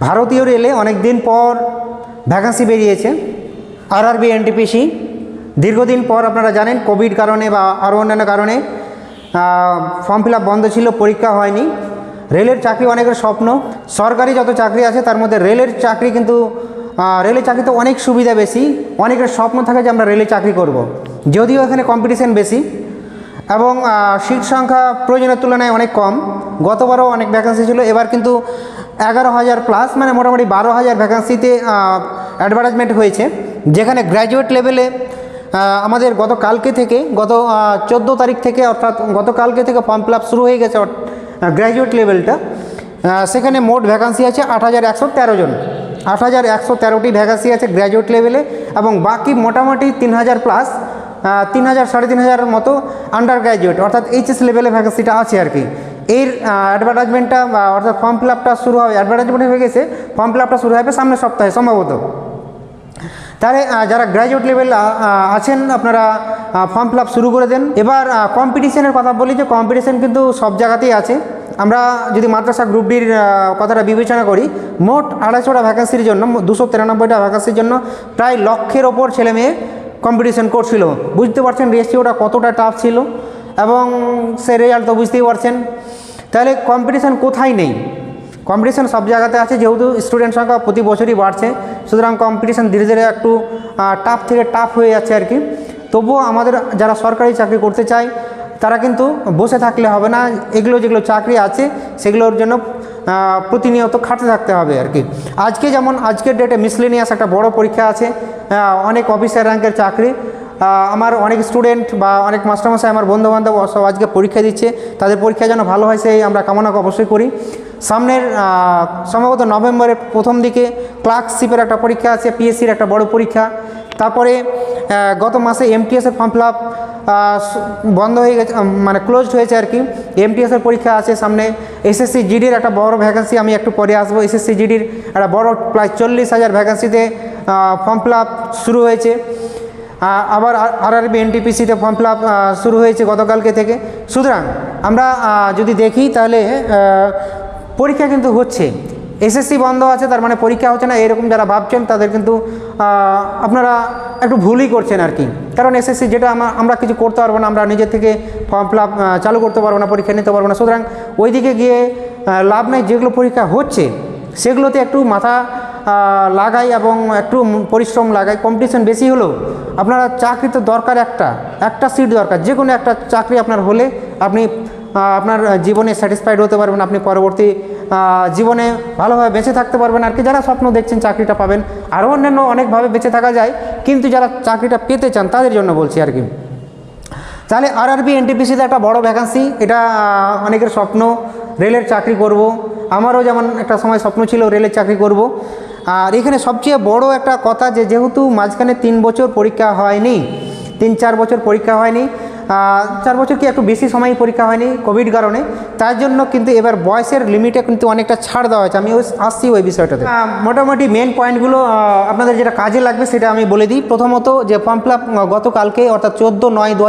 ভারতীয় রেলে অনেক দিন পর ভ্যাকান্সি বেরিয়েছে আর আরআরবি এনটিপিসি দীর্ঘদিন পর আপনারা জানেন কোভিড কারণে বা আরও অন্যান্য কারণে ফর্ম ফিল বন্ধ ছিল, পরীক্ষা হয়নি। রেলের চাকরি অনেকের স্বপ্ন। সরকারি যত চাকরি আছে, তার মধ্যে রেলের চাকরি কিন্তু রেলের চাকরিতে অনেক সুবিধা বেশি। অনেকের স্বপ্ন থাকে যে আমরা রেলে চাকরি করব। যদিও এখানে কম্পিটিশন বেশি। এবং সিট সংখ্যা প্রয়োজনের তুলনায় অনেক কম। গতবারও অনেক ভ্যাকান্সি ছিল। এবার কিন্তু এগারো হাজার প্লাস মানে মোটামুটি বারো হাজার ভ্যাকান্সিতে অ্যাডভার্টাইজমেন্ট হয়েছে। যেখানে গ্র্যাজুয়েট লেভেলে আমাদের গত কালকে থেকে, গত চোদ্দ তারিখ থেকে অর্থাৎ গতকালকে থেকে ফর্ম ফিল শুরু হয়ে গেছে গ্র্যাজুয়েট লেভেলটা সেখানে মোট ভ্যাকান্সি আছে আট হাজার একশো তেরো জন। আট হাজার একশো তেরোটি ভ্যাকান্সি আছে গ্র্যাজুয়েট লেভেলে এবং বাকি মোটামুটি তিন হাজার প্লাস তিন হাজার, সাড়ে তিন হাজার মতো আন্ডার গ্র্যাজুয়েট অর্থাৎ এইচএস লেভেলে ভ্যাকেন্সিটা আছে আর কি। এর অ্যাডভার্টাইজমেন্টটা অর্থাৎ ফর্ম ফিল শুরু হবে অ্যাডভার্টাইজমেন্ট হয়ে গেছে ফর্ম ফিল শুরু হবে সামনের সপ্তাহে সম্ভবত। তাহলে যারা গ্র্যাজুয়েট লেভেল আছেন, আপনারা ফর্ম ফিল শুরু করে দেন। এবার কম্পিটিশনের কথা বলি যে কম্পিটিশন কিন্তু সব জায়গাতেই আছে। আমরা যদি মাদ্রাসা গ্রুপ ডির কথাটা বিবেচনা করি, মোট আড়াইশোটা ভ্যাকেন্সির জন্য দুশো তিরানব্বইটা ভ্যাকেন্সির জন্য প্রায় লক্ষের ওপর ছেলে মেয়ে কম্পিটিশন করছিল। বুঝতে পারছেন রেশিওটা কতটা টাফ ছিল? এবং সে রেজাল্ট তো বুঝতেই পারছেন তাহলে কম্পিটিশান কোথায় নেই? কম্পিটিশান সব জায়গাতে আছে, যেহেতু স্টুডেন্ট সংখ্যা প্রতি বছরই বাড়ছে, সুতরাং কম্পিটিশান ধীরে ধীরে একটু টাফ থেকে টাফ হয়ে যাচ্ছে আর কি। তবুও আমাদের যারা সরকারি চাকরি করতে চায়, তারা কিন্তু বসে থাকলে হবে না, এগুলো যেগুলো চাকরি আছে, সেগুলোর জন্য প্রতিনিয়ত খাটতে থাকতে হবে আর কি। আজকে যেমন, আজকের ডেটে মিসলেনিয়াস একটা বড় পরীক্ষা আছে অনেক অফিসার র্যাঙ্কের চাকরি আমার অনেক স্টুডেন্ট বা অনেক মাস্টারমশাই, আমার বন্ধুবান্ধব সব আজকে পরীক্ষা দিচ্ছে। তাদের পরীক্ষা যেন ভালো হয় সেই আমরা কামনা অবশ্যই করি। সামনের সম্ভবত নভেম্বরের প্রথম দিকে ক্লার্কশিপের একটা পরীক্ষা আছে পিএসসির একটা বড় পরীক্ষা। তারপরে গত মাসে এমটিএসের ফর্ম ফিল বন্ধ হয়ে গেছে মানে ক্লোজড হয়েছে আর কি। এমটিএসের পরীক্ষা আছে সামনে। এসএসসি জিডির একটা বড় ভ্যাকেন্সি আমি একটু পরে আসব। এসএসসি জিডির একটা বড় প্রায় চল্লিশ হাজার ভ্যাকেন্সিতে ফর্ম ফিল শুরু হয়েছে। আবার আরআরবি এনটিপিসিতে ফর্ম ফিল শুরু হয়েছে গতকালকে থেকে। সুতরাং আমরা যদি দেখি তাহলে পরীক্ষা কিন্তু হচ্ছে। এসএসসি বন্ধ আছে, তার মানে পরীক্ষা হচ্ছে না, এরকম যারা ভাবছেন তাদের কিন্তু আপনারা একটু ভুলই করছেন আর কি। কারণ এসএসসি যেটা আমা- আমরা কিছু করতে পারব না, আমরা নিজের থেকে ফর্ম ফিল চালু করতে পারব না, পরীক্ষা নিতে পারব না। সুতরাং ওইদিকে গিয়ে লাভ নেই, যেগুলো পরীক্ষা হচ্ছে, সেগুলোতে একটু মাথা লাগাই এবং একটু পরিশ্রম লাগাই কম্পিটিশন বেশি হলেও আপনারা চাকরি তো দরকার একটা একটা সিট দরকার যে কোনো একটা চাকরি আপনার হলে আপনি আপনার জীবনে স্যাটিসফাইড হতে পারবেন, আপনি পরবর্তী জীবনে ভালোভাবে বেঁচে থাকতে পারবেন, আর কি যারা স্বপ্ন দেখছেন চাকরিটা পাবেন, আরও অন্যান্য অনেকভাবে বেঁচে থাকা যায়, কিন্তু যারা চাকরিটা পেতে চান, তাদের জন্য বলছি আর কি। তাহলে আর আরআরবি এনটিপিসিতে একটা বড় ভ্যাকান্সি এটা অনেকের স্বপ্ন, রেলের চাকরি করব, আমারও যেমন একটা সময় স্বপ্ন ছিল, রেলের চাকরি করব আর এখানে সবচেয়ে বড় একটা কথা যে যেহেতু মাঝখানে তিন বছর পরীক্ষা হয়নি, তিন চার বছর পরীক্ষা হয়নি চার বছর কি একটু বেশি সময় পরীক্ষা হয়নি কোভিড কারণে তার জন্য কিন্তু এবার বয়সের লিমিটে কিন্তু অনেকটা ছাড় দেওয়া হয়েছে। আমি ওই আসছি ওই বিষয়টাতে। আহ, মোটামুটি মেন পয়েন্টগুলো আপনাদের যেটা কাজে লাগবে সেটা আমি বলে দিই। প্রথমত যে ফর্ম ফিল গতকালকে অর্থাৎ চোদ্দ নয় দু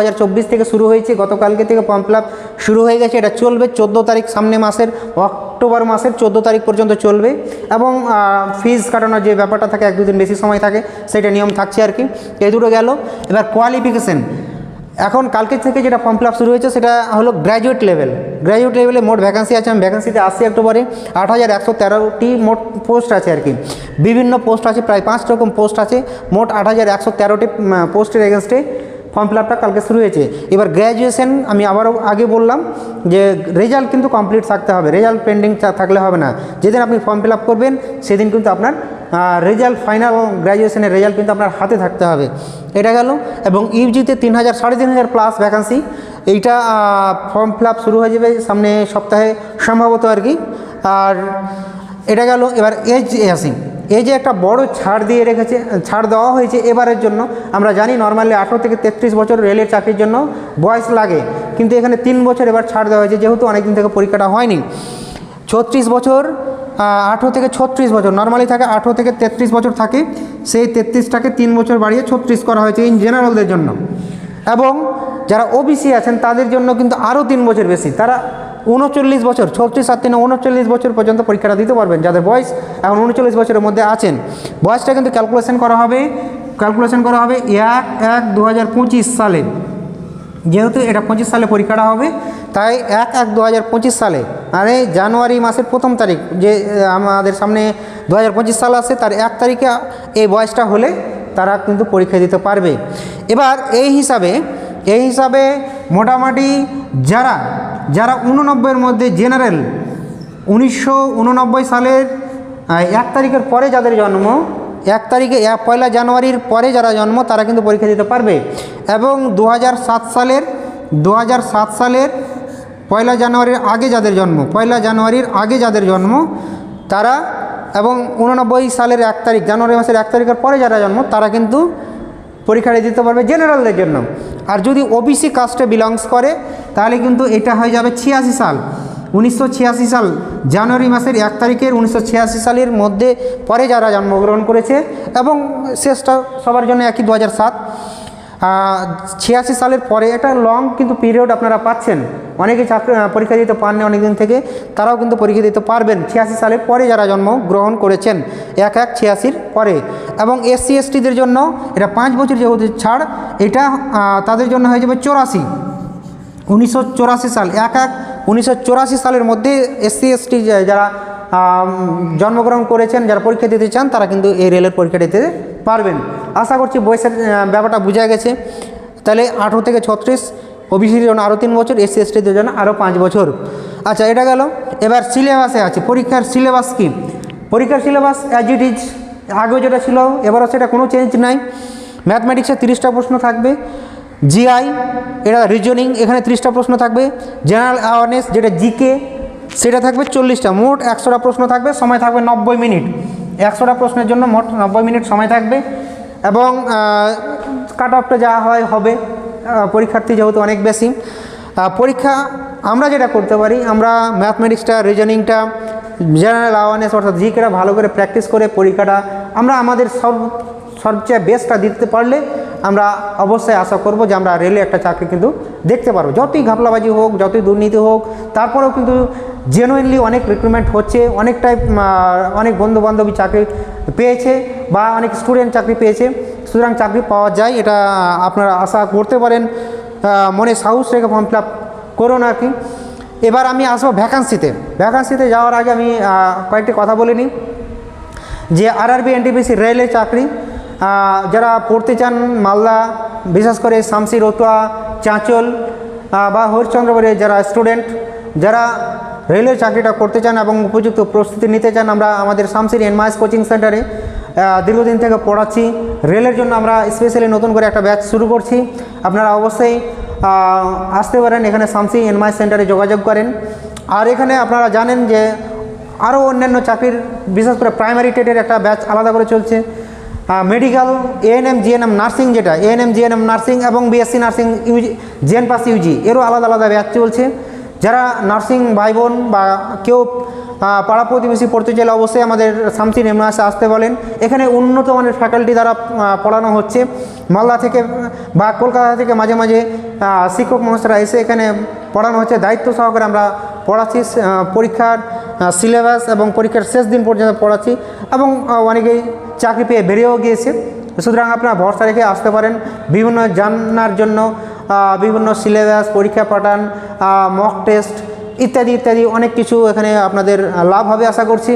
থেকে শুরু হয়েছে গতকালকে থেকে ফর্ম ফিল শুরু হয়ে গেছে। এটা চলবে চোদ্দ তারিখ সামনে মাসের অক্টোবর মাসের চোদ্দ তারিখ পর্যন্ত চলবে। এবং ফিজ কাটানোর যে ব্যাপারটা থাকে এক দুদিন বেশি সময় থাকে সেটা নিয়ম থাকছে আর কি। এই দুটো গেল। এবার কোয়ালিফিকেশন এখন কালকে থেকে যেটা ফর্ম ফিল শুরু হয়েছে, সেটা হলো গ্র্যাজুয়েট লেভেল গ্র্যাজুয়েট লেভেলে মোট ভ্যাকান্সি আছে, আমি ভ্যাকান্সিতে আসছি অক্টোবরে। আট হাজার একশো তেরোটি মোট পোস্ট আছে আর কি। বিভিন্ন পোস্ট আছে, প্রায় পাঁচ রকম পোস্ট আছে। মোট আট হাজার একশো তেরোটি পোস্টের এগেনস্টে ফর্ম ফিল কালকে শুরু হয়েছে। এবার গ্র্যাজুয়েশন আমি আবারও আগে বললাম যে রেজাল্ট কিন্তু কমপ্লিট থাকতে হবে। রেজাল্ট পেন্ডিং থাকলে হবে না। যেদিন আপনি ফর্ম ফিল করবেন, সেদিন কিন্তু আপনার রেজাল্ট ফাইনাল গ্র্যাজুয়েশনের রেজাল্ট কিন্তু আপনার হাতে থাকতে হবে। এটা গেল। এবং ইউজিতে তিন হাজার, সাড়ে তিন হাজার প্লাস ভ্যাকান্সি এইটা ফর্ম ফিল শুরু হয়ে যাবে সামনে সপ্তাহে, সম্ভবত আর কি। আর এটা গেল। এবার এজ আসি এই যে একটা বড় ছাড় দিয়ে রেখেছে, ছাড় দেওয়া হয়েছে এবারের জন্য। আমরা জানি নর্মালি আঠেরো থেকে তেত্রিশ বছর রেলের চাকরির জন্য বয়স লাগে, কিন্তু এখানে তিন বছর এবার ছাড় দেওয়া হয়েছে, যেহেতু অনেকদিন থেকে পরীক্ষাটা হয়নি। ছত্রিশ বছর আঠেরো থেকে ছত্রিশ বছর নর্মালি থাকে আঠেরো থেকে তেত্রিশ বছর থাকে, সেই তেত্রিশটাকে তিন বছর বাড়িয়ে ছত্রিশ করা হয়েছে ইন জেনারেলদের জন্য। এবং যারা ওবিসি আছেন, তাদের জন্য কিন্তু আরও তিন বছর বেশি। তারা উনচল্লিশ বছর ছত্রিশ সাত তিনে উনচল্লিশ বছর পর্যন্ত পরীক্ষাটা দিতে পারবেন যাদের বয়স এখন উনচল্লিশ বছরের মধ্যে আছেন। বয়সটা কিন্তু ক্যালকুলেশন করা হবে ক্যালকুলেশন করা হবে এক এক দু সালে। যেহেতু এটা পঁচিশ সালে পরীক্ষাটা হবে, তাই এক এক দু সালে মানে জানুয়ারি মাসের প্রথম তারিখ যে আমাদের সামনে দু হাজার পঁচিশ সাল আছে তার এক তারিখে এই বয়সটা হলে তারা কিন্তু পরীক্ষা দিতে পারবে। এবার এই হিসাবে এই হিসাবে মোটামুটি যারা যারা উননব্বইয়ের মধ্যে জেনারেল, উনিশশো উননব্বই সালের এক তারিখের পরে যাদের জন্ম, এক তারিখে পয়লা জানুয়ারির পরে যারা জন্ম, তারা কিন্তু পরীক্ষা দিতে পারবে। এবং দু হাজার সাত সালের দু হাজার সাত সালের পয়লা জানুয়ারির আগে যাদের জন্ম, পয়লা জানুয়ারির আগে যাদের জন্ম, তারা এবং উননব্বই সালের এক তারিখ, জানুয়ারি মাসের এক তারিখের পরে যারা জন্ম, তারা কিন্তু পরীক্ষাটা দিতে পারবে জেনারেলদের জন্য। আর যদি ওবিসি কাস্টে বিলংস করে, তাহলে কিন্তু এটা হয়ে যাবে ছিয়াশি সাল। উনিশশো ছিয়াশি সাল, জানুয়ারি মাসের এক তারিখের উনিশশো ছিয়াশি সালের মধ্যে পরে যারা জন্মগ্রহণ করেছে এবং শেষটা সবার জন্য একই দু হাজার সাত। ছিয়াশি সালের পরে এটা লং কিন্তু পিরিয়ড আপনারা পাচ্ছেন। অনেকে চাকরি পরীক্ষা দিতে পাননি অনেক দিন থেকে, তারাও কিন্তু পরীক্ষা দিতে পারবেন। ছিয়াশি সালের পরে যারা জন্মগ্রহণ করেছেন, এক এক ছিয়াশির পরে। এবং এসসি এসটিদের জন্য এটা পাঁচ বছর যেহেতু ছাড়, এটা তাদের জন্য হয়ে যাবে চৌরাশি। উনিশশো সাল, এক এক উনিশশো সালের মধ্যে এসসি এসটি যারা জন্মগ্রহণ করেছেন, যারা পরীক্ষা দিতে চান, তারা কিন্তু এই রেলের পরীক্ষা দিতে পারবেন। আশা করছি বয়সের ব্যাপারটা বোঝা গেছে। তাহলে আঠেরো থেকে ছত্রিশ ওবিসির জন্য আরও তিন বছর, এসসি এসটিদের জন্য আরও পাঁচ বছর। আচ্ছা এটা গেল। এবার সিলেবাসে আছে, পরীক্ষার সিলেবাস কি? পরীক্ষার সিলেবাস অ্যাজ ইট ইজ আগেও যেটা ছিল এবারও সেটা কোনো চেঞ্জ নাই। ম্যাথমেটিক্সে তিরিশটা প্রশ্ন থাকবে জিআই এটা রিজনিং এখানে ত্রিশটা প্রশ্ন থাকবে জেনারেল অ্যাওয়ারনেস যেটা জিকে সেটা থাকবে চল্লিশটা। মোট একশোটা প্রশ্ন থাকবে, সময় থাকবে নব্বই মিনিট। একশোটা প্রশ্নের জন্য মোট নব্বই মিনিট সময় থাকবে। এবং কাট অফটা যা হয় হবে পরীক্ষার্থী যেহেতু অনেক বেশি পরীক্ষা আমরা যেটা করতে পারি, আমরা ম্যাথমেটিক্সটা রিজনিংটা জেনারেল অ্যাওয়ারনেস অর্থাৎ জিকেটা ভালো করে প্র্যাকটিস করে পরীক্ষাটা আমরা আমাদের সব, সবচেয়ে বেস্টটা দিতে পারলে আমরা অবশ্যই আশা করব যে আমরা রেলে একটা চাকরি কিন্তু দেখতে পারব। যতই ঘাপলাবাজি হোক, যতই দুর্নীতি হোক, তারপরেও কিন্তু জেনুইনলি অনেক রিক্রুটমেন্ট হচ্ছে অনেকটাই অনেক বন্ধু বান্ধবী চাকরি পেয়েছে বা অনেক স্টুডেন্ট চাকরি পেয়েছে। সুতরাং চাকরি পাওয়া যায়, এটা আপনারা আশা করতে পারেন। মনে সাহস রেখে ফর্ম ফিল আপ করুন আর কি। এবার আমি আসব ভ্যাকান্সিতে ভ্যাকান্সিতে যাওয়ার আগে আমি কয়েকটি কথা বলে নিই। যে আরআরবি এনটিপিসি রেলের চাকরি যারা পড়তে চান মালদা, বিশেষ করে শামসি রতুয়া, চাঁচল বা হরিশ্চন্দ্রপুরে যারা স্টুডেন্ট যারা রেলের চাকরিটা করতে চান এবং উপযুক্ত প্রস্তুতি নিতে চান, আমরা আমাদের শামসির এনমাইস কোচিং সেন্টারে দীর্ঘদিন থেকে পড়াচ্ছি। রেলের জন্য আমরা স্পেশালি নতুন করে একটা ব্যাচ শুরু করছি। আপনারা অবশ্যই আসতে পারেন, এখানে শামসি এনমাইস সেন্টারে যোগাযোগ করেন। আর এখানে আপনারা জানেন যে আরও অন্যান্য চাকরির, বিশেষ করে প্রাইমারি টেটের একটা ব্যাচ আলাদা করে চলছে। মেডিকেল এএনএম জিএনএম নার্সিং যেটা এএনএম জিএনএম নার্সিং এবং BSc nursing UG gen pass UG এরও আলাদা আলাদা ব্যাচ চলছে। যারা নার্সিং ভাই বোন বা কেউ পাড়া প্রতিবেশী পড়তে চাইলে অবশ্যই আমাদের শামসি নেমনাসে আসতে বলেন। এখানে উন্নত মানের ফ্যাকাল্টি দ্বারা পড়ানো হচ্ছে। মালদা থেকে বা কলকাতা থেকে মাঝে মাঝে শিক্ষক মহাশয়রা এসে এখানে পড়ানো হচ্ছে। দায়িত্ব সহকারে আমরা পড়াচ্ছি পরীক্ষার সিলেবাস এবং পরীক্ষার শেষ দিন পর্যন্ত পড়াচ্ছি এবং অনেকেই চাকরি পেয়ে বেরিয়েও গিয়েছে। সুতরাং আপনারা ভরসা রেখে আসতে পারেন। বিভিন্ন জানার জন্য বিভিন্ন সিলেবাস পরীক্ষা পাঠান মক টেস্ট ইত্যাদি ইত্যাদি অনেক কিছু এখানে আপনাদের লাভ হবে আশা করছি।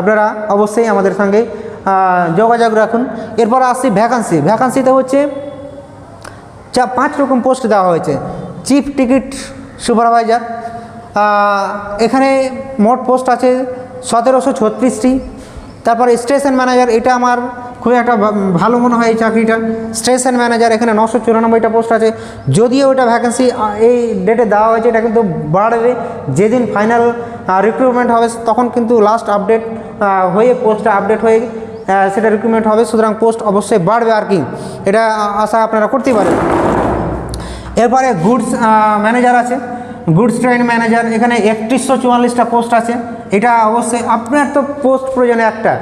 আপনারা অবশ্যই আমাদের সঙ্গে যোগাযোগ রাখুন। এরপর আসছি ভ্যাকান্সি ভ্যাকান্সিতে হচ্ছে, চা, পাঁচ রকম পোস্ট দেওয়া হয়েছে। চিফ টিকিট সুপারভাইজার এখানে মোট পোস্ট আছে সতেরোশো ছত্রিশটি। তারপর স্টেশন ম্যানেজার এটা আমার খুব একটা ভালো মনে হয় এই চাকরিটা। স্টেশন ম্যানেজার এখানে নশো চুরানব্বইটা পোস্ট আছে। যদিও ওটা ভ্যাকেন্সি এই ডেটে দেওয়া হয়েছে, এটা কিন্তু বাড়বে। যেদিন ফাইনাল রিক্রুটমেন্ট হবে, তখন কিন্তু লাস্ট আপডেট হয়ে পোস্টটা আপডেট হয়ে সেটা রিক্রুটমেন্ট হবে। সুতরাং পোস্ট অবশ্যই বাড়বে আর কি। এটা আশা আপনারা করতেই পারেন। এরপরে গুডস ম্যানেজার আছে। গুডস ট্রেন ম্যানেজার এখানে একত্রিশশো চুয়াল্লিশটা পোস্ট আছে। এটা অবশ্যই, আপনার তো পোস্ট প্রয়োজনে একটা।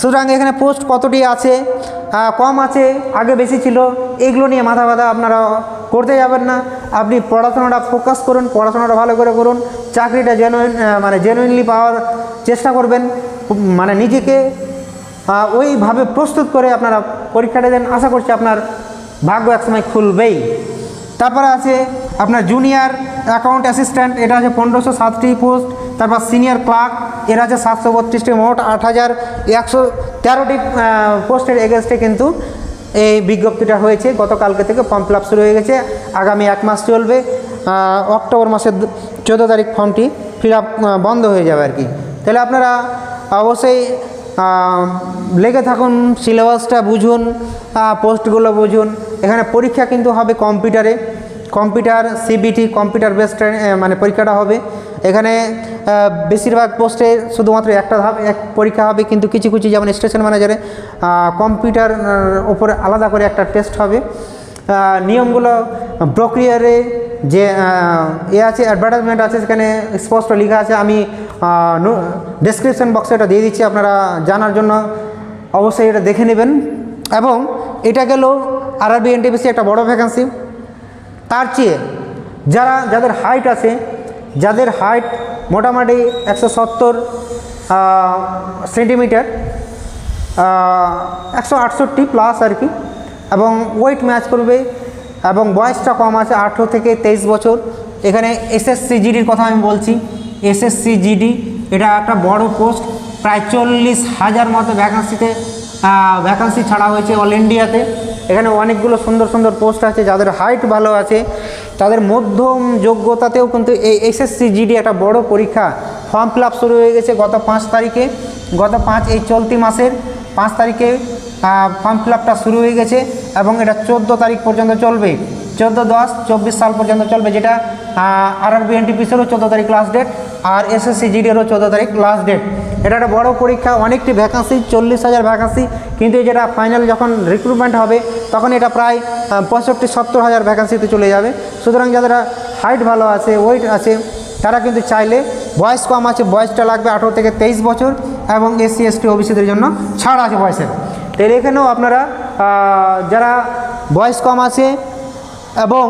সুতরাং এখানে পোস্ট কতটি আছে কম আছে, আগে বেশি ছিল, এগুলো নিয়ে মাথা ব্যথা আপনারা করতে যাবেন না। আপনি পড়াশোনাটা ফোকাস করুন, পড়াশোনাটা ভালো করে করুন, চাকরিটা জেনুইন মানে জেনুইনলি পাওয়ার চেষ্টা করবেন মানে নিজেকে ওইভাবে প্রস্তুত করে আপনারা পরীক্ষাটা দেন। আশা করছি আপনার ভাগ্য একসময় খুলবেই। তারপরে আছে আপনার জুনিয়র অ্যাকাউন্ট অ্যাসিস্ট্যান্ট এটা আছে পনেরোশো সাতটি পোস্ট তারপর সিনিয়র ক্লার্ক, এর আছে সাতশো বত্রিশটি মোট আট হাজার একশো তেরোটি পোস্টের এগেনস্টে কিন্তু এই বিজ্ঞপ্তিটা হয়েছে। গতকালকে থেকে ফর্ম ফিল শুরু হয়ে গেছে। আগামী এক মাস চলবে। অক্টোবর মাসের চোদ্দ তারিখ ফর্মটি ফিল বন্ধ হয়ে যাবে আর কি। তাহলে আপনারা অবশ্যই লেগে থাকুন, সিলেবাসটা বুঝুন পোস্টগুলো বুঝুন। এখানে পরীক্ষা কিন্তু হবে কম্পিউটারে। কম্পিউটার, সিবিটি কম্পিউটার বেসড মানে পরীক্ষাটা হবে। এখানে বেশিরভাগ পোস্টে শুধুমাত্র একটা ধাপ, এক পরীক্ষা হবে, কিন্তু কিছু কিছু যেমন স্টেশন ম্যানেজারে কম্পিউটার ওপরে আলাদা করে একটা টেস্ট হবে। নিয়মগুলো প্রক্রিয়ারে যে এ আছে অ্যাডভার্টাইজমেন্ট আছে, সেখানে স্পষ্ট লেখা আছে। আমি ডেসক্রিপশন বক্সে এটা দিয়ে দিচ্ছি আপনারা জানার জন্য। অবশ্যই এটা দেখে নেবেন। এবং এটা গেল আরআরবি এনটিপিসি একটা বড় ভ্যাকান্সি তার চেয়ে যারা, যাদের হাইট আছে যাদের হাইট মোটামুটি একশো সত্তর সেন্টিমিটার একশো আটষট্টি প্লাস আর কি, এবং ওয়েট ম্যাচ করবে, এবং বয়সটা কম আছে আঠেরো থেকে তেইশ বছর। এখানে এসএসসি জিডির কথা আমি বলছি। এসএসসি জিডি এটা একটা বড় পোস্ট প্রায় চল্লিশ হাজার মতো ভ্যাকান্সিতে ভ্যাকান্সি ছাড়া হয়েছে অল ইন্ডিয়াতে এখানে অনেকগুলো সুন্দর সুন্দর পোস্ট আছে, যাদের হাইট ভালো আছে। তাদের মধ্যম যোগ্যতাতেও কিন্তু এই এসএসসি জিডি একটা বড় পরীক্ষা ফর্ম ফিল শুরু হয়ে গেছে গত পাঁচ তারিখে। গত পাঁচ এই চলতি মাসের পাঁচ তারিখে ফর্ম ফিল শুরু হয়ে গেছে। এবং এটা চোদ্দ তারিখ পর্যন্ত চলবে। চোদ্দ দশ, চব্বিশ সাল পর্যন্ত চলবে যেটা আর আর বি এনটিপিসেরও চোদ্দ তারিখ লাস্ট ডেট আর এসএসসি জিডিরও চোদ্দ তারিখ লাস্ট ডেট এটা একটা বড় পরীক্ষা, অনেকটি ভ্যাকান্সি চল্লিশ হাজার ভ্যাকান্সি কিন্তু যেটা ফাইনাল যখন রিক্রুটমেন্ট হবে, তখন এটা প্রায় পঁয়ষট্টি, সত্তর হাজার ভ্যাকান্সিতে চলে যাবে। সুতরাং যাদের হাইট ভালো আছে ওয়েট আছে, তারা কিন্তু চাইলে বয়স কম আছে, বয়সটা লাগবে আঠেরো থেকে তেইশ বছর এবং এসসি এসটি ওবিসিদের জন্য ছাড় আছে বয়সের। তাহলে এখানেও আপনারা যারা বয়স কম আছে এবং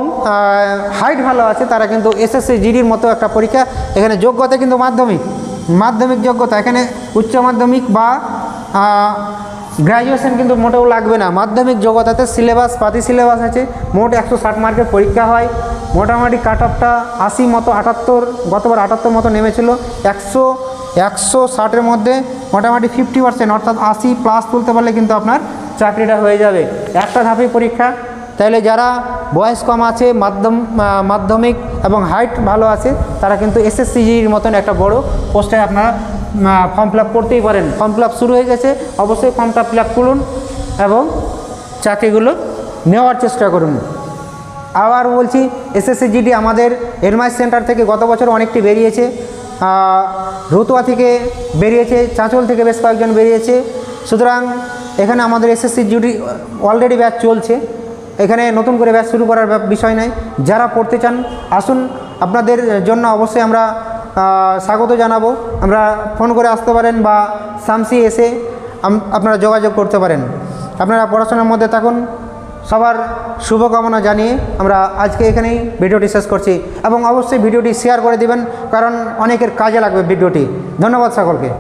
হাইট ভালো আছে, তারা কিন্তু এসএসসি জিডির মতো একটা পরীক্ষা, এখানে যোগ্যতা কিন্তু মাধ্যমিক মাধ্যমিক যোগ্যতা, এখানে উচ্চ মাধ্যমিক বা গ্র্যাজুয়েশন কিন্তু মোটেও লাগবে না। মাধ্যমিক যোগ্যতাতে সিলেবাস পাতি সিলেবাস আছে, মোট একশো ষাট মার্কের পরীক্ষা হয়, মোটামুটি কাট অফটা আশি মতো, আটাত্তর, গতবার আটাত্তর মতো নেমেছিল, একশো একশো ষাটের মধ্যে মোটামুটি ফিফটি পার্সেন্ট অর্থাৎ আশি প্লাস তুলতে পারলে কিন্তু আপনার চাকরিটা হয়ে যাবে। একটা ধাপে পরীক্ষা। তাহলে যারা বয়স কম আছে, মাধ্যম মাধ্যমিক এবং হাইট ভালো আছে, তারা কিন্তু এসএসসিজির মতন একটা বড় পোস্টে আপনারা ফর্ম ফিল করতেই পারেন। ফর্ম ফিল শুরু হয়ে গেছে। অবশ্যই ফর্মটা ফিল করুন এবং চাকরিগুলো নেওয়ার চেষ্টা করুন। আবার বলছি এসএসসি জিডি আমাদের এরমাইস সেন্টার থেকে গত বছর অনেকটি বেরিয়েছে। রতুয়া থেকে বেরিয়েছে, চাঁচল থেকে বেশ কয়েকজন বেরিয়েছে। সুতরাং এখানে আমাদের এসএসসি জিডি অলরেডি ব্যাচ চলছে। এখানে নতুন করে ব্যাচ শুরু করার বিষয় নাই। যারা পড়তে চান, আসুন। আপনাদের জন্য অবশ্যই আমরা স্বাগত জানাব। আমরা ফোন করে আসতে পারেন বা সামসি এসে আপনারা যোগাযোগ করতে পারেন। আপনারা পড়াশোনার মধ্যে থাকুন। সবার শুভকামনা জানিয়ে আমরা আজকে এখানেই ভিডিওটি শেষ করছি। এবং অবশ্যই ভিডিওটি শেয়ার করে দিবেন, কারণ অনেকের কাজে লাগবে ভিডিওটি। ধন্যবাদ সকলকে।